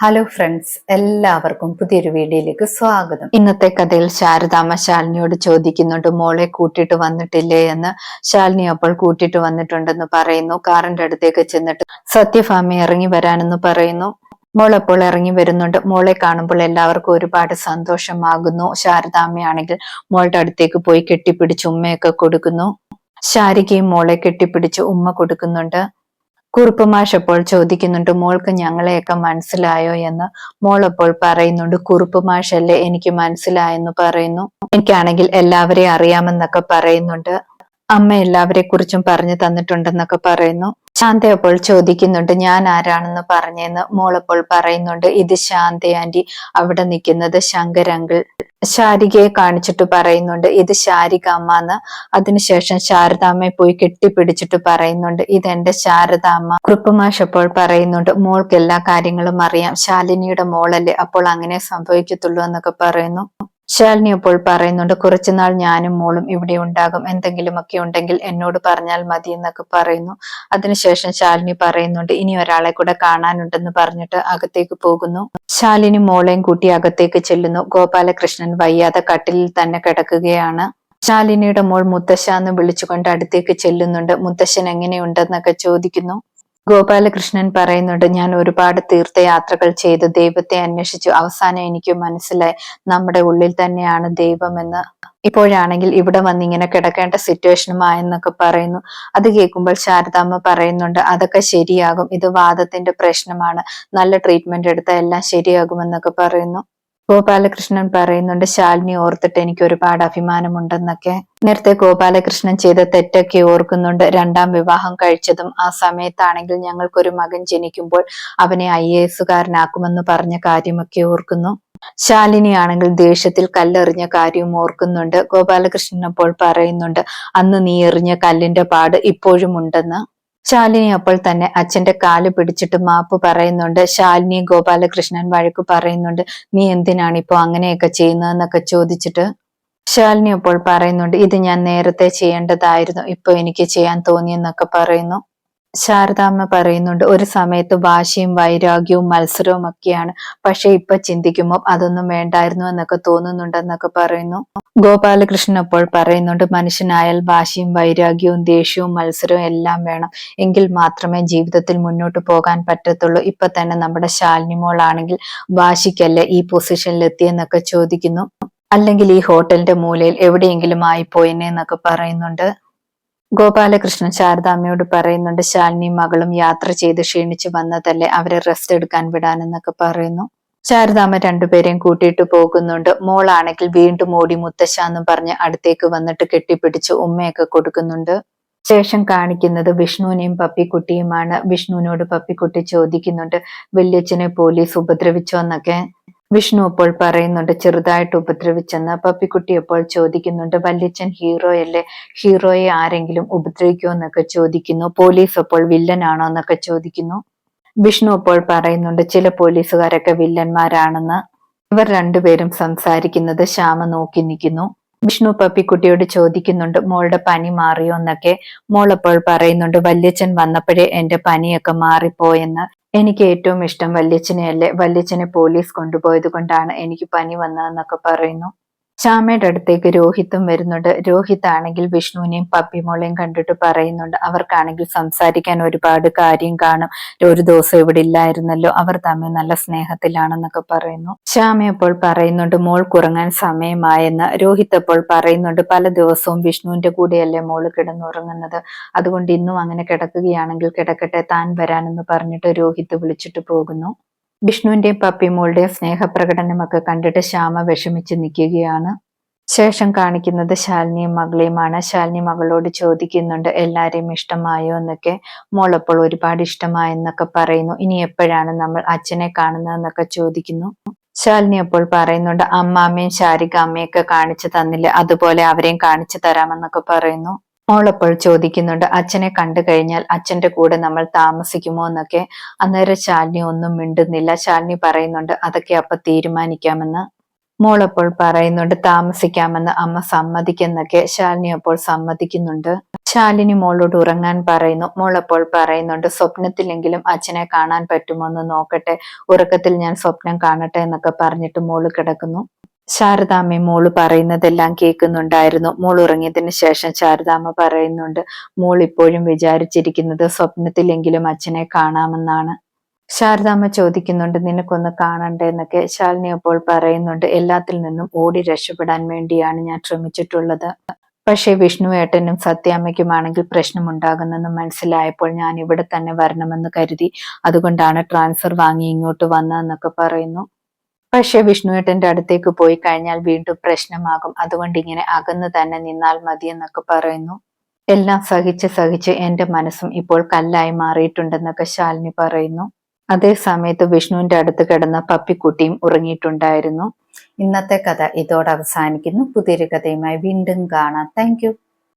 Hello friends എല്ലാവർക്കും പുതിയൊരു വീഡിയോയിലേക്ക് സ്വാഗതം. ഇന്നത്തെ കഥയിൽ ശാരദാമ്മ ശാലിനിയോട് ചോദിക്കുന്നുണ്ട് മോളെ കൂട്ടിയിട്ട് വന്നിട്ടില്ലേ? എന്ന്. ശാലിനി അപ്പോൾ കൂട്ടിയിട്ട് വന്നിട്ടുണ്ടെന്ന് പറയുന്നു. കാറിന്റെ അടുത്തേക്ക് ചെന്നിട്ട് സത്യഫാമി ഇറങ്ങി വരാനെന്ന് പറയുന്നു. മോൾ അപ്പോൾ ഇറങ്ങി വരുന്നുണ്ട്. മോളെ കാണുമ്പോൾ എല്ലാവർക്കും ഒരുപാട് സന്തോഷമാകുന്നു. ശാരദാമ്മയാണെങ്കിൽ മോളുടെ അടുത്തേക്ക് പോയി കെട്ടിപ്പിടിച്ച് ഉമ്മയൊക്കെ കൊടുക്കുന്നു. ശാരികയും മോളെ കെട്ടിപ്പിടിച്ച് ഉമ്മ കൊടുക്കുന്നുണ്ട്. കുറുപ്പ് ചോദിക്കുന്നുണ്ട് മോൾക്ക് ഞങ്ങളെയൊക്കെ മനസ്സിലായോ? എന്ന്. മോൾ അപ്പോൾ പറയുന്നുണ്ട് കുറുപ്പ് മാഷല്ലേ എനിക്ക് മനസ്സിലായെന്ന് പറയുന്നു. എനിക്കാണെങ്കിൽ എല്ലാവരെയും അറിയാമെന്നൊക്കെ പറയുന്നുണ്ട്. അമ്മ എല്ലാവരെ കുറിച്ചും പറഞ്ഞു തന്നിട്ടുണ്ടെന്നൊക്കെ പറയുന്നു. ശാന്ത അപ്പോൾ ചോദിക്കുന്നുണ്ട് ഞാൻ ആരാണെന്ന് പറഞ്ഞെന്ന്? മോളപ്പോൾ പറയുന്നുണ്ട് ഇത് ശാന്ത ആന്റി അവിടെ നിൽക്കുന്നത് ശങ്കരങ്കിൾ. ശാരികയെ കാണിച്ചിട്ട് പറയുന്നുണ്ട്. ഇത് ശാരിക അമ്മ എന്ന്. അതിനുശേഷം ശാരദാമ്മയെ പോയി കെട്ടിപ്പിടിച്ചിട്ട് പറയുന്നുണ്ട്. ഇതെന്റെ ശാരദാമ്മ. കൃപ്പമാഷ് അപ്പോൾ പറയുന്നുണ്ട് മോൾക്ക് എല്ലാ കാര്യങ്ങളും അറിയാം. ശാലിനിയുടെ മോളല്ലേ. അപ്പോൾ അങ്ങനെ സംഭവിക്കത്തുള്ളൂ എന്നൊക്കെ പറയുന്നു. ശാലിനി അപ്പോൾ പറയുന്നുണ്ട് കുറച്ചുനാൾ ഞാനും മോളും ഇവിടെ ഉണ്ടാകും. എന്തെങ്കിലുമൊക്കെ ഉണ്ടെങ്കിൽ എന്നോട് പറഞ്ഞാൽ മതി എന്നൊക്കെ പറയുന്നു. അതിനുശേഷം ശാലിനി പറയുന്നുണ്ട് ഇനി ഒരാളെ കൂടെ കാണാനുണ്ടെന്ന് പറഞ്ഞിട്ട് അകത്തേക്ക് പോകുന്നു. ശാലിനി മോളെയും കൂട്ടി അകത്തേക്ക് ചെല്ലുന്നു. ഗോപാലകൃഷ്ണൻ വയ്യാതെ കട്ടിലിൽ തന്നെ കിടക്കുകയാണ്. ശാലിനിയുടെ മോൾ മുത്തശ്ശ എന്ന് വിളിച്ചുകൊണ്ട് അടുത്തേക്ക് ചെല്ലുന്നുണ്ട്. മുത്തശ്ശൻ എങ്ങനെയുണ്ടെന്നൊക്കെ ചോദിക്കുന്നു. ഗോപാലകൃഷ്ണൻ പറയുന്നുണ്ട് ഞാൻ ഒരുപാട് തീർത്ഥയാത്രകൾ ചെയ്ത്. ദൈവത്തെ അന്വേഷിച്ചു. അവസാനം എനിക്ക് മനസ്സിലായി. നമ്മുടെ ഉള്ളിൽ തന്നെയാണ് ദൈവമെന്ന്. ഇപ്പോഴാണെങ്കിൽ ഇവിടെ വന്ന് ഇങ്ങനെ കിടക്കേണ്ട സിറ്റുവേഷനുമായെന്നൊക്കെ പറയുന്നു. അത് കേൾക്കുമ്പോൾ ശാരദാമ്മ പറയുന്നുണ്ട് അതൊക്കെ ശരിയാകും. ഇത് വാദത്തിന്റെ പ്രശ്നമാണ്. നല്ല ട്രീറ്റ്മെന്റ് എടുത്താൽ എല്ലാം ശരിയാകുമെന്നൊക്കെ പറയുന്നു. ഗോപാലകൃഷ്ണൻ പറയുന്നുണ്ട് ശാലിനി ഓർത്തിട്ട് എനിക്ക് ഒരുപാട് അഭിമാനമുണ്ടെന്നൊക്കെ. നേരത്തെ ഗോപാലകൃഷ്ണൻ ചെയ്ത തെറ്റൊക്കെ ഓർക്കുന്നുണ്ട്. രണ്ടാം വിവാഹം കഴിച്ചതും ആ സമയത്താണെങ്കിൽ ഞങ്ങൾക്കൊരു മകൻ ജനിക്കുമ്പോൾ അവനെ ഐ എ എസുകാരനാക്കുമെന്ന് പറഞ്ഞ കാര്യമൊക്കെ ഓർക്കുന്നു. ശാലിനിയാണെങ്കിൽ ദേഷ്യത്തിൽ കല്ലെറിഞ്ഞ കാര്യവും ഓർക്കുന്നുണ്ട്. ഗോപാലകൃഷ്ണൻ അപ്പോൾ പറയുന്നുണ്ട് അന്ന് നീ എറിഞ്ഞ കല്ലിന്റെ പാട് ഇപ്പോഴും ഉണ്ടെന്ന് ശാലിനി അപ്പോൾ തന്നെ അച്ഛന്റെ കാൽ പിടിച്ചിട്ട് മാപ്പ് പറയുന്നുണ്ട്. ശാലിനി ഗോപാലകൃഷ്ണൻ വഴക്ക് പറയുന്നുണ്ട്. നീ എന്തിനാണ് ഇപ്പോ അങ്ങനെയൊക്കെ ചെയ്യുന്നതെന്നൊക്കെ ചോദിച്ചിട്ട് ശാലിനി അപ്പോൾ പറയുന്നുണ്ട്. ഇത് ഞാൻ നേരത്തെ ചെയ്യേണ്ടതായിരുന്നു. ഇപ്പൊ എനിക്ക് ചെയ്യാൻ തോന്നിയെന്നൊക്കെ പറയുന്നു. ശാരദാമ്മ പറയുന്നുണ്ട് ഒരു സമയത്ത് വാശിയും വൈരാഗ്യവും മത്സരവും ഒക്കെയാണ്. പക്ഷെ ഇപ്പൊ ചിന്തിക്കുമ്പോൾ അതൊന്നും വേണ്ടായിരുന്നു എന്നൊക്കെ തോന്നുന്നുണ്ടെന്നൊക്കെ പറയുന്നു. ഗോപാലകൃഷ്ണൻ അപ്പോൾ പറയുന്നുണ്ട് മനുഷ്യനായാൽ വാശിയും വൈരാഗ്യവും ദേഷ്യവും മത്സരവും എല്ലാം വേണം. എങ്കിൽ മാത്രമേ ജീവിതത്തിൽ മുന്നോട്ട് പോകാൻ പറ്റത്തുള്ളൂ. ഇപ്പൊ തന്നെ നമ്മുടെ ശാലിനി മോളാണെങ്കിൽ വാശിക്കല്ലേ ഈ പൊസിഷനിൽ എത്തിയെന്നൊക്കെ ചോദിക്കുന്നു. അല്ലെങ്കിൽ ഈ ഹോട്ടലിന്റെ മൂലയിൽ എവിടെയെങ്കിലും ആയി എന്നൊക്കെ പറയുന്നുണ്ട്. ഗോപാലകൃഷ്ണൻ ശാരദാമ്മയോട് പറയുന്നുണ്ട് ശാലിനി മകളും യാത്ര ചെയ്ത് ക്ഷീണിച്ച് വന്നതല്ലേ അവരെ റെസ്റ്റ് എടുക്കാൻ വിടാനെന്നൊക്കെ പറയുന്നു. ശാരദാമ്മ രണ്ടുപേരെയും കൂട്ടിയിട്ട് പോകുന്നുണ്ട്. മോളാണെങ്കിൽ വീണ്ടും ഓടി മുത്തശ്ശ എന്നും പറഞ്ഞ് അടുത്തേക്ക് വന്നിട്ട് കെട്ടിപ്പിടിച്ച് ഉമ്മയൊക്കെ കൊടുക്കുന്നുണ്ട്. ശേഷം കാണിക്കുന്നത് വിഷ്ണുവിനെയും പപ്പിക്കുട്ടിയുമാണ്. വിഷ്ണുവിനോട് പപ്പിക്കുട്ടി ചോദിക്കുന്നുണ്ട് വല്യച്ഛനെ പോലീസ് ഉപദ്രവിച്ചോ എന്നൊക്കെ. വിഷ്ണു അപ്പോൾ പറയുന്നുണ്ട് ചെറുതായിട്ട് ഉപദ്രവിച്ചെന്ന്. പപ്പിക്കുട്ടി അപ്പോൾ ചോദിക്കുന്നുണ്ട് വല്യച്ഛൻ ഹീറോയല്ലേ? ഹീറോയെ ആരെങ്കിലും ഉപദ്രവിക്കുമോ എന്നൊക്കെ ചോദിക്കുന്നു. പോലീസ് അപ്പോൾ വില്ലനാണോ എന്നൊക്കെ ചോദിക്കുന്നു. വിഷ്ണു അപ്പോൾ പറയുന്നുണ്ട് ചില പോലീസുകാരൊക്കെ വില്ലന്മാരാണെന്ന്. ഇവർ രണ്ടുപേരും സംസാരിക്കുന്നത് ശ്യാമ നോക്കി നിൽക്കുന്നു. വിഷ്ണു പപ്പിക്കുട്ടിയോട് ചോദിക്കുന്നുണ്ട് മോളുടെ പനി മാറിയോ എന്നൊക്കെ. മോൾ അപ്പോൾ പറയുന്നുണ്ട് വല്യച്ഛൻ വന്നപ്പോഴേ എന്റെ പനിയൊക്കെ മാറിപ്പോയെന്ന്. എനിക്ക് ഏറ്റവും ഇഷ്ടം വല്യച്ഛനെയല്ലേ? വല്യച്ഛനെ പോലീസ് കൊണ്ടുപോയത് കൊണ്ടാണ് എനിക്ക് പനി വന്നതെന്നൊക്കെ പറയുന്നു. ശ്യാമയുടെ അടുത്തേക്ക് രോഹിത്തും വരുന്നുണ്ട്. രോഹിത് ആണെങ്കിൽ വിഷ്ണുവിനെയും പപ്പിമോളെയും കണ്ടിട്ട് പറയുന്നുണ്ട് അവർക്കാണെങ്കിൽ സംസാരിക്കാൻ ഒരുപാട് കാര്യം കാണും. ഒരു ദിവസം ഇവിടെ ഇല്ലായിരുന്നല്ലോ. അവർ തമ്മിൽ നല്ല സ്നേഹത്തിലാണെന്നൊക്കെ പറയുന്നു. ശ്യാമ അപ്പോൾ പറയുന്നുണ്ട് മോൾ കുറങ്ങാൻ സമയമായെന്ന്. രോഹിത് അപ്പോൾ പറയുന്നുണ്ട് പല ദിവസവും വിഷ്ണുവിന്റെ കൂടെയല്ലേ മോൾ കിടന്നുറങ്ങുന്നത്. അതുകൊണ്ട് ഇന്നും അങ്ങനെ കിടക്കുകയാണെങ്കിൽ കിടക്കട്ടെ താൻ വരാനെന്ന് പറഞ്ഞിട്ട് രോഹിത് വിളിച്ചിട്ട് പോകുന്നു. വിഷ്ണുവിന്റെയും പപ്പിമോളുടെയും സ്നേഹപ്രകടനമൊക്കെ കണ്ടിട്ട് ശ്യാമ വിഷമിച്ച് നിൽക്കുകയാണ്. ശേഷം കാണിക്കുന്നത് ശാലിനിയും മകളെയുമാണ്. ശാലിനി മകളോട് ചോദിക്കുന്നുണ്ട് എല്ലാരെയും ഇഷ്ടമായോ? എന്നൊക്കെ. മോളപ്പോൾ ഒരുപാട് ഇഷ്ടമായെന്നൊക്കെ പറയുന്നു. ഇനി എപ്പോഴാണ് നമ്മൾ അച്ഛനെ കാണുന്നതെന്നൊക്കെ ചോദിക്കുന്നു. ശാലിനി അപ്പോൾ പറയുന്നുണ്ട് അമ്മാമ്മയും ശാരിക അമ്മയൊക്കെ കാണിച്ചു തന്നില്ല അതുപോലെ അവരെയും കാണിച്ചു തരാമെന്നൊക്കെ പറയുന്നു. മോളപ്പോൾ ചോദിക്കുന്നുണ്ട് അച്ഛനെ കണ്ടു കഴിഞ്ഞാൽ അച്ഛന്റെ കൂടെ നമ്മൾ താമസിക്കുമോ? എന്നൊക്കെ. അന്നേരം ശാലിനി ഒന്നും മിണ്ടുന്നില്ല. ശാലിനി പറയുന്നുണ്ട് അതൊക്കെ അപ്പൊ തീരുമാനിക്കാമെന്ന്. മോളപ്പോൾ പറയുന്നുണ്ട് താമസിക്കാമെന്ന് അമ്മ സമ്മതിക്കുന്നൊക്കെ. ശാലിനി അപ്പോൾ സമ്മതിക്കുന്നുണ്ട്. ശാലിനി മോളോട് ഉറങ്ങാൻ പറയുന്നു. മോളപ്പോൾ പറയുന്നുണ്ട് സ്വപ്നത്തിലെങ്കിലും അച്ഛനെ കാണാൻ പറ്റുമോ എന്ന് നോക്കട്ടെ. ഉറക്കത്തിൽ ഞാൻ സ്വപ്നം കാണട്ടെ എന്നൊക്കെ പറഞ്ഞിട്ട് മോൾ കിടക്കുന്നു. ശാരദാമ്മ മോൾ പറയുന്നതെല്ലാം കേൾക്കുന്നുണ്ടായിരുന്നു. മോൾ ഉറങ്ങിയതിന് ശേഷം ശാരദാമ്മ പറയുന്നുണ്ട് മോൾ ഇപ്പോഴും വിചാരിച്ചിരിക്കുന്നത് സ്വപ്നത്തിലെങ്കിലും അച്ഛനെ കാണാമെന്നാണ്. ശാരദാമ്മ ചോദിക്കുന്നുണ്ട് നിനക്കൊന്ന് കാണണ്ടേ? എന്നൊക്കെ ശാലിനി അപ്പോൾ പറയുന്നുണ്ട് എല്ലാത്തിൽ നിന്നും ഓടി രക്ഷപ്പെടാൻ വേണ്ടിയാണ് ഞാൻ ശ്രമിച്ചിട്ടുള്ളത്. പക്ഷേ വിഷ്ണു ഏട്ടനും സത്യാമ്മയ്ക്കുമാണെങ്കിൽ പ്രശ്നമുണ്ടാകുന്നെന്ന് മനസ്സിലായപ്പോൾ ഞാൻ ഇവിടെ തന്നെ വരണമെന്ന് കരുതി. അതുകൊണ്ടാണ് ട്രാൻസ്ഫർ വാങ്ങി ഇങ്ങോട്ട് വന്നതെന്നൊക്കെ പറയുന്നു. പക്ഷേ വിഷ്ണുവേട്ടന്റെ അടുത്തേക്ക് പോയി കഴിഞ്ഞാൽ വീണ്ടും പ്രശ്നമാകും. അതുകൊണ്ട് ഇങ്ങനെ അകന്ന് തന്നെ നിന്നാൽ മതി എന്നൊക്കെ പറയുന്നു. എല്ലാം സഹിച്ച് സഹിച്ച് എന്റെ മനസ്സും ഇപ്പോൾ കല്ലായി മാറിയിട്ടുണ്ടെന്നൊക്കെ ശാലിനി പറയുന്നു. അതേ സമയത്ത് വിഷ്ണുവിന്റെ അടുത്ത് കിടന്ന പപ്പിക്കുട്ടിയും ഉറങ്ങിയിട്ടുണ്ടായിരുന്നു. ഇന്നത്തെ കഥ ഇതോടെ അവസാനിക്കുന്നു. പുതിയൊരു കഥയുമായി വീണ്ടും കാണാം. താങ്ക്